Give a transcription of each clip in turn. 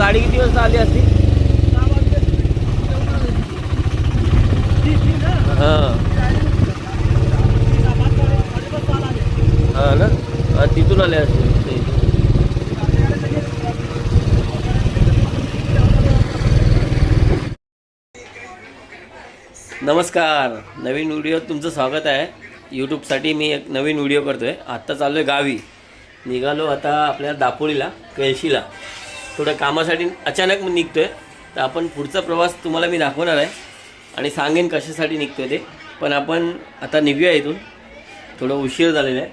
गाडी किती वाजता आली असती? हां. हां ना? तिथून आले असते नमस्कार. नवीन व्हिडिओ तुमचं स्वागत आहे. यूट्यूबसाठी मी एक नवीन व्हिडिओ करतो आहे आत्ता चाललो आहे गावी. निघालो आता आपल्या दापोळीला केळशीला. थोडं कामासाठी अचानक निघतो आहे तर आपण पुढचा प्रवास तुम्हाला मी दाखवणार आहे. आणि सांगेन कशासाठी निघतो ते. पण आपण आता निघूया इथून. थोडं उशीर झालेला आहे.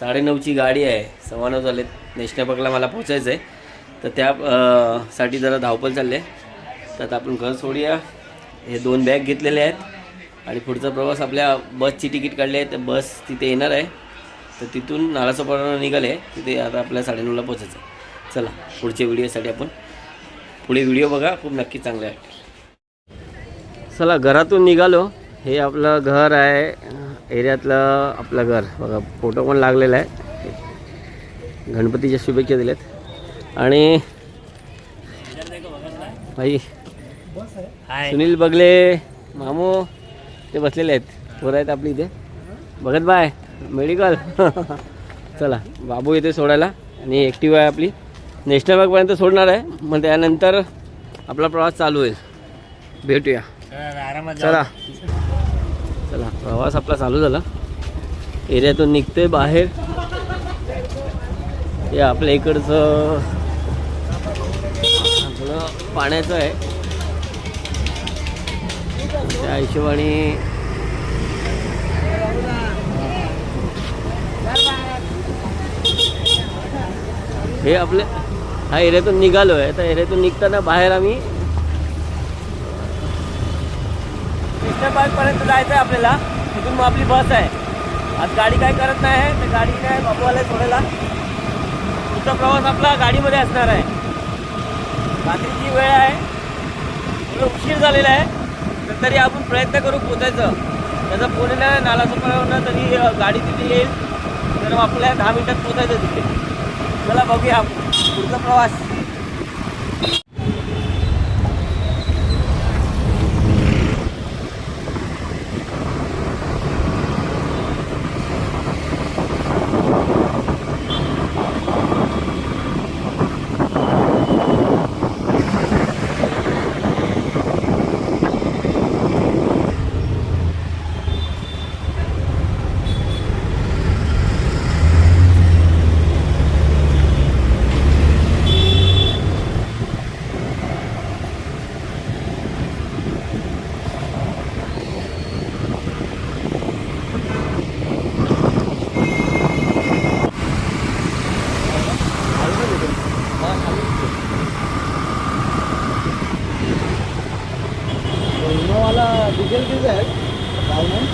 साडेनऊची गाडी आहे. सव्वा नऊ झालेत. नॅशनल पार्कला मला पोचायचं आहे तर त्या साठी जरा धावपळ चालली आहे. तर आता आपण घर सोडूया. हे दोन बॅग घेतलेले आहेत. आणि पुढचा प्रवास आपल्या बसची तिकीट काढली आहे. तर बस तिथे येणार आहे. तर तिथून नालासोपारा निघाले. तिथे आता आपल्या साडेनऊला पोचायचं आहे चला पुढच्या व्हिडिओसाठी आपण पुढे व्हिडिओ बघा खूप नक्की चांगले आहे. चला घरातून निघालो. हे आपलं घर आहे एरियातलं आपलं घर. बघा फोटो पण लागलेला आहे. गणपतीच्या शुभेच्छा दिल्यात. आणि भाई सुनील बगले मामू ते बसलेले आहेत. पोरं आहेत आपली इथे. बघत बाय मेडिकल चला बाबू येते सोडायला. आणि ॲक्टिव्ह आहे आपली. नॅशनल पार्कपर्यंत सोडणार आहे. मग त्यानंतर आपला प्रवास चालू होईल भेटूया. चला. चला प्रवास आपला चालू झाला. एरियातून निघतोय बाहेर. हे आपल्या इकडचं आपलं पाण्याचं आहे. त्या हिशोबाने हे आपले हा एरियातून निघालो आहे तर एरियातून निघताना बाहेर आम्ही कृष्णा पार्कपर्यंत जायचं आहे आपल्याला. तिथून मग आपली बस आहे. आज गाडी काय करत नाही आहे तर गाडी काय बाबूवाला सोडायला. पुढचा प्रवास आपला गाडीमध्ये असणार आहे. रात्रीची वेळ आहे. थोडं उशीर झालेला आहे. तर तरी आपण प्रयत्न करू पोचायचं. त्याचा फोन येणार आहे तरी गाडी तिथे येईल. तर मग आपल्याला दहा मिनिटात पोचायचं तिथे. चला बघूया. पुढचा प्रवास इनोवाला डिझेल किती आहे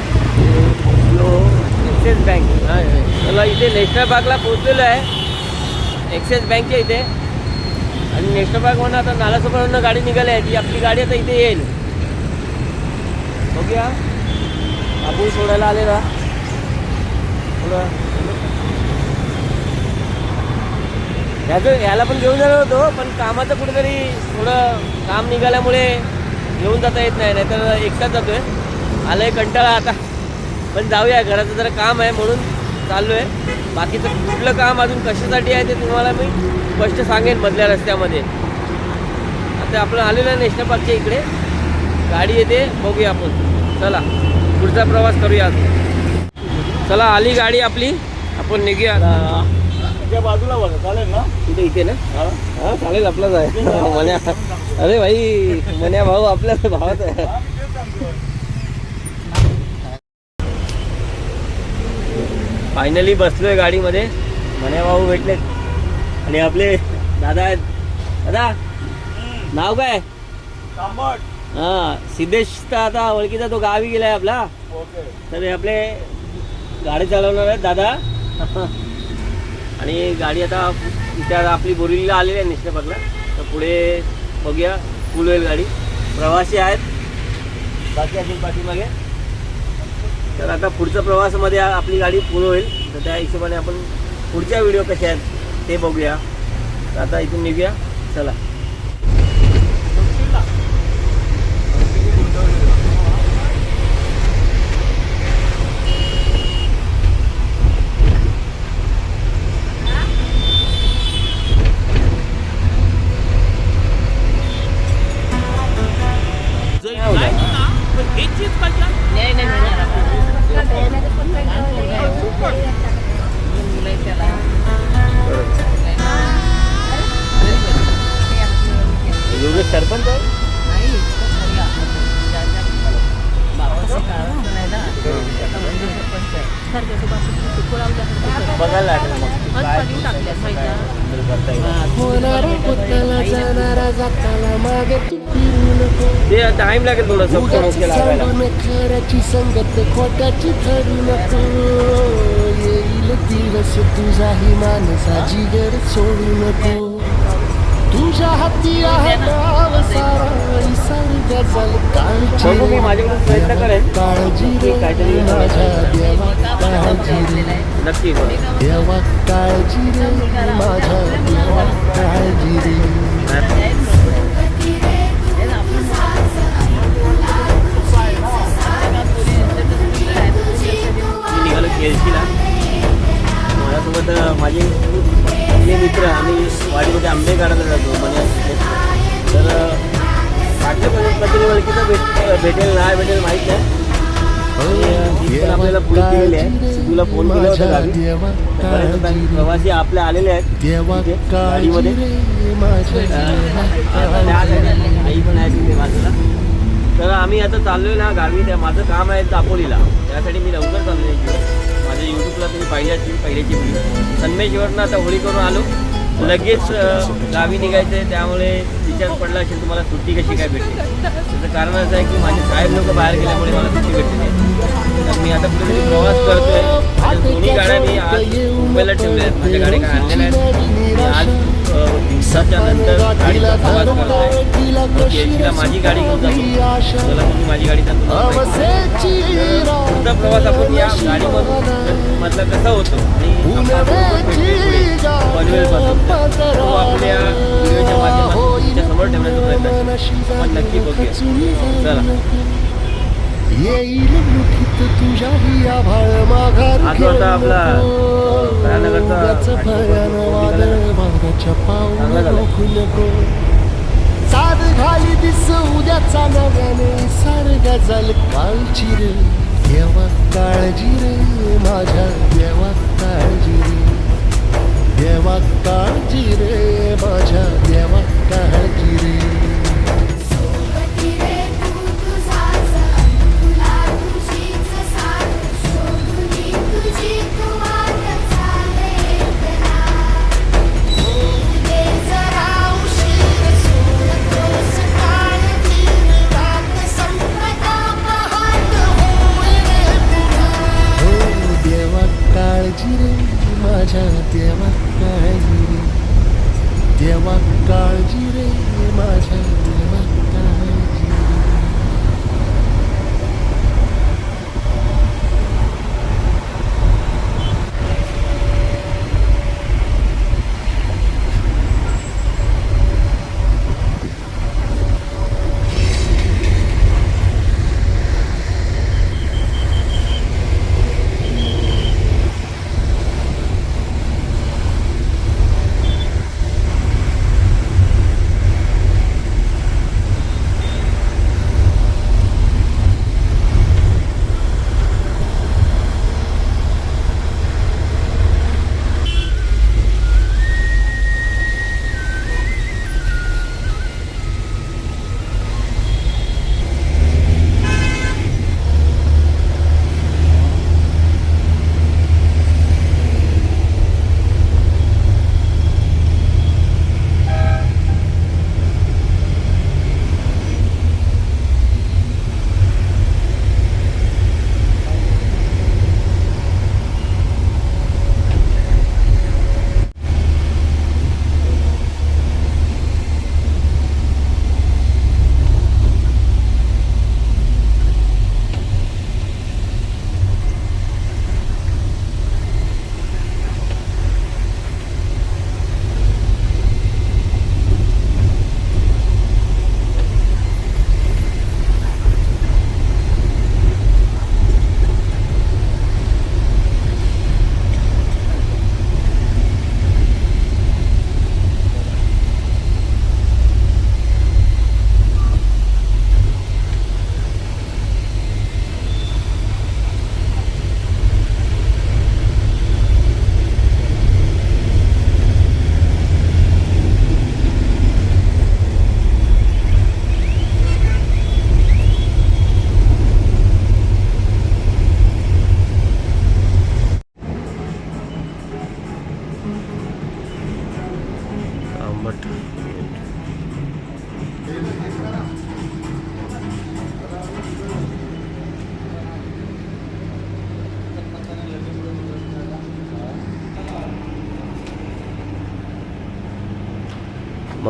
हॅलो एक्सिस बँक हां चला इथे नॅशनल पार्कला पोहोचलेलो आहे. ॲक्सिस बँकच्या इथे. आणि नॅशनल पार्कमधून आता नालासोपारवरून गाडी निघाली आहे. ती आपली गाडी आता इथे येईल. बघूया. आपण सोडायला आलेला. थोडं ह्याचं ह्याला पण घेऊन जाणार होतो पण कामाचं कुठेतरी थोडं काम निघाल्यामुळे घेऊन जाता येत नाही नाहीतर एकटाच जातोय. आलंय कंटाळा आता. पण जाऊया घराचं जरा काम आहे म्हणून. चाललो आहे बाकीचं कुठलं काम अजून कशासाठी आहे ते तुम्हाला मी स्पष्ट सांगेन मधल्या रस्त्यामध्ये. आता आपण आलेलो आहे नॅशनल पार्कच्या इकडे. गाडी येते बघूया आपण. चला पुढचा प्रवास करूया. चला आली गाडी आपली. आपण निघूया. बाजूला बघा चालेल ना? इथे इथे ना? हा. हा चालेल आपलाच आहे. मन्या. अरे भाई मन्या भाऊ आपल्या भावाच आहे. फायनली बसलोय गाडीमध्ये. मन्या भाऊ भेटले. आणि आपले दादा आहेत. दादा नाव काय? हा सिद्धेश तर आता ओळखीचा तो गावी गेलाय आपला. ओके. तर हे आपले गाडी चालवणार आहेत दादा. आणि गाडी आता इथे आता आपली बोरिवलीला आलेली आहे निष्ठापाकला तर पुढे बघूया फुल होईल गाडी. प्रवासी आहेत. बाकी असेल पाठीमागे. तर आता पुढच्या प्रवासामध्ये आपली गाडी पूर्ण होईल. तर त्या हिशोबाने आपण पुढच्या व्हिडिओ कशा आहेत ते बघूया. तर आता इथून निघूया. चला. ते टाइम लागेल थोडं सबको मुख्य लागायला खऱ्याची संगत खोट्याची ठरू नको. येईल दिवस तुझाही माणसाची गर सोडू नको. तुझ्या हाती आहे काळजी. रे माझ्या देवा काळजी रे. नक्की देवा काळजी रे माझ्या देवा काळजी रे. निघालो केळशीला माझ्यासोबत माझे जे मित्र आम्ही वाडीमध्ये आंबे काढायला जातो म्हणजे तर वाटलं पण कधी ओळखीचं भेट भेटेल नाही भेटेल माहीत नाही. आपल्याला पुढे केलेली आहे. सिद्धूला फोन केला होता गावी प्रवासी आपले आलेले आहेत गाडीमध्ये. आई पण आहे तिथे बाजूला तर आम्ही आता चाललोय ना गावी त्या माझं काम आहे दापोलीला. त्यासाठी मी लवकर चाललोय इकडे. माझ्या यूट्यूबला तुम्ही पाहिजे असतील पहिल्याची व्हिडिओ सन्मेश्वरनं आता होळी करून आलो. लगेच गावी निघायचं आहे त्यामुळे विचार पडला असेल तुम्हाला सुट्टी कशी काय भेटते त्याचं कारण असं आहे की माझे साहेब लोक बाहेर गेल्यामुळे मला सुट्टी भेटली नाही. तर मी आता कुठेतरी प्रवास करतोय. दोन्ही गाड्या मी आज मुंबईला ठेवल्या आहेत. माझ्या गाड्या काय आणलेल्या आहेत? आज दिवसाच्या नंतर गाडीचा प्रवास करतोय माझी गाडी घेऊन जातो. चला माझी गाडी पुढचा प्रवास आपण या गाडीमधून मधला कसा होतो? आणि तो आपल्या व्हिडिओच्या माध्यमातून तुमच्यासमोर ठेवण्याचा प्रयत्न. आपण नक्की बघूया. चला. येईल मुठीत तुझ्याही आभाळ माघार हा जो आता आपला. साध घाली दिस उद्याचा नव्याने. सारग जल काळजी रे. देवा काळजी रे. माझ्या देवा काळजी रे. देवा काळजी रे. माझ्या देवा काळजी रे.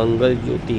मंगलज्योती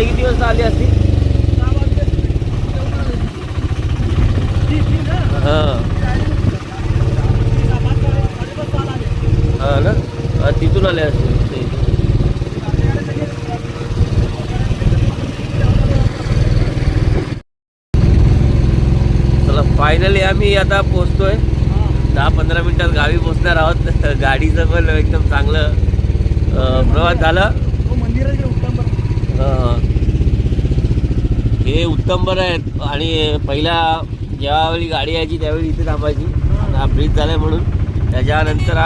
गाडी किती वाजता आली असती? हां. हां ना? हा, तिथून आले असते. चला फायनली आम्ही आता पोचतोय दहा पंधरा मिनिटात गावी पोचणार आहोत. गाडीचं पण एकदम चांगलं प्रवास झाला. मंदिर हे उत्तम बरं आहेत. आणि पहिला ज्यावेळी गाडी यायची त्यावेळी इथे थांबायची. हा ब्रिज झालाय म्हणून. त्याच्यानंतर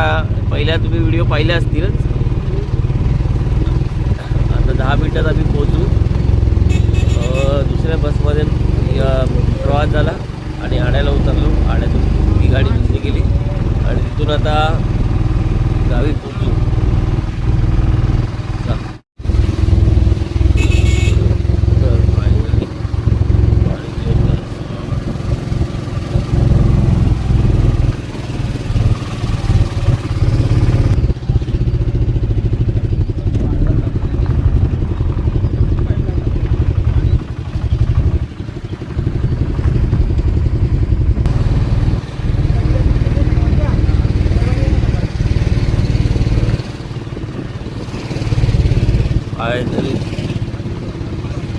पहिल्या तुम्ही व्हिडिओ पाहिले असतीलच आता दहा मिनटात आम्ही पोहोचू. दुसऱ्या बसमध्ये प्रवास झाला आणि आड्याला उतरलो. आड्यातून ही गाडी दुसरी गेली. आणि तिथून आता गावी पोहोचू चला. तर finally गाडी घेऊन फायनली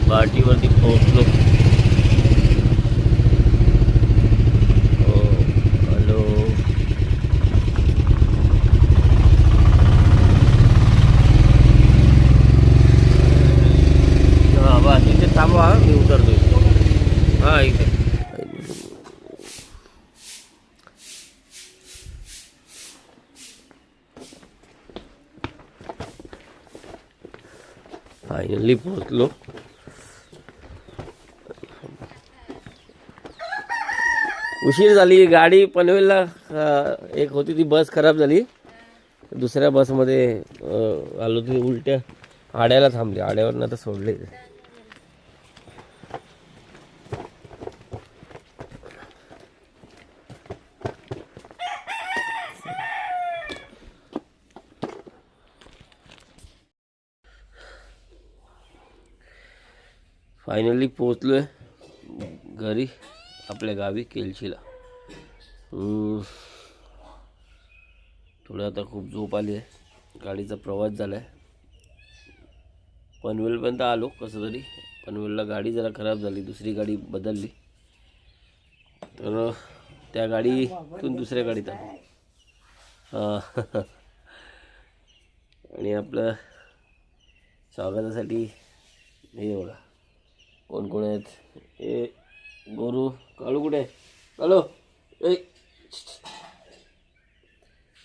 पार्टीवरती पोहोचलो हो हॅलो हां बस इथे थांबवा मी उतरतो हां इथे खाली पोहोचलो उशीर झाली गाडी पनवेलला एक होती ती बस खराब झाली. दुसऱ्या बसमध्ये आलो ती उलट्या आड्याला थांबली. आड्यावरनं आता सोडले. फायनली पोचलोय घरी आपल्या गावी केलशीला. थोडं आता खूप झोप आली आहे. गाडीचा प्रवास झाला आहे पनवेलपर्यंत आलो कसं तरी. पनवेलला गाडी जरा खराब झाली दुसरी गाडी बदलली. तर त्या गाडीतून दुसऱ्या गाडीत आलो. हां. आणि आपलं स्वागतासाठी हे एवढा. कोण कोण आहेत? ए गोरू काळू कुठे? आहे काळू ए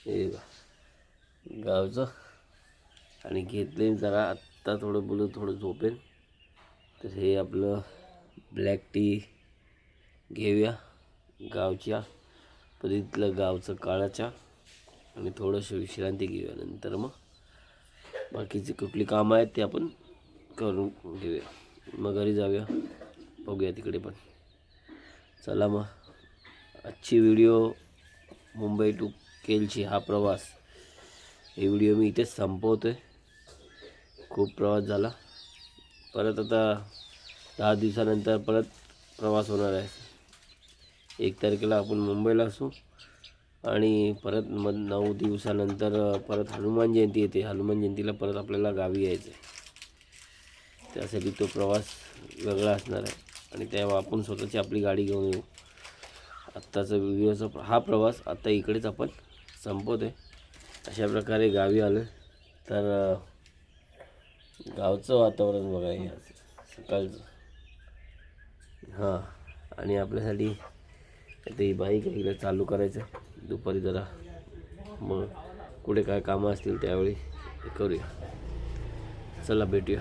हे गावचं. आणि घेतले जरा आत्ता थोडं बोलू थोडं झोपेन. तर हे आपलं ब्लॅक टी घेऊया गावच्या. पद्धतीतलं गावचं काळाच्या. आणि थोडंसं विश्रांती घेऊया नंतर मग. बाकीची कुठली कामं आहेत ते आपण करून घेऊया. मग घरी जाऊया. बघूया तिकडे पण. चला मग. आजची व्हिडिओ मुंबई टू केलची हा प्रवास. हे व्हिडिओ मी इथेच संपवतो आहे खूप प्रवास झाला. परत आता दहा दिवसानंतर परत प्रवास होणार आहे. एक तारखेला आपण मुंबईला असू. आणि परत मग नऊ दिवसानंतर परत हनुमान जयंती येते. हनुमान जयंतीला परत आपल्याला गावी यायचं आहे त्यासाठी तो प्रवास वेगळा असणार आहे. आणि तेव्हा आपण स्वतःची आपली गाडी घेऊन येऊ. आत्ताचा व्हिडिओचा हा प्रवास आत्ता इकडेच आपण संपवतो आहे अशा प्रकारे गावी आलो तर गावचं वातावरण बघा हे सकाळचं. हां. आणि आपल्यासाठी आता ही बाईक इकडे चालू करायचं. दुपारी जरा मग कुठे काय कामं असतील त्यावेळी करूया. चला भेटूया.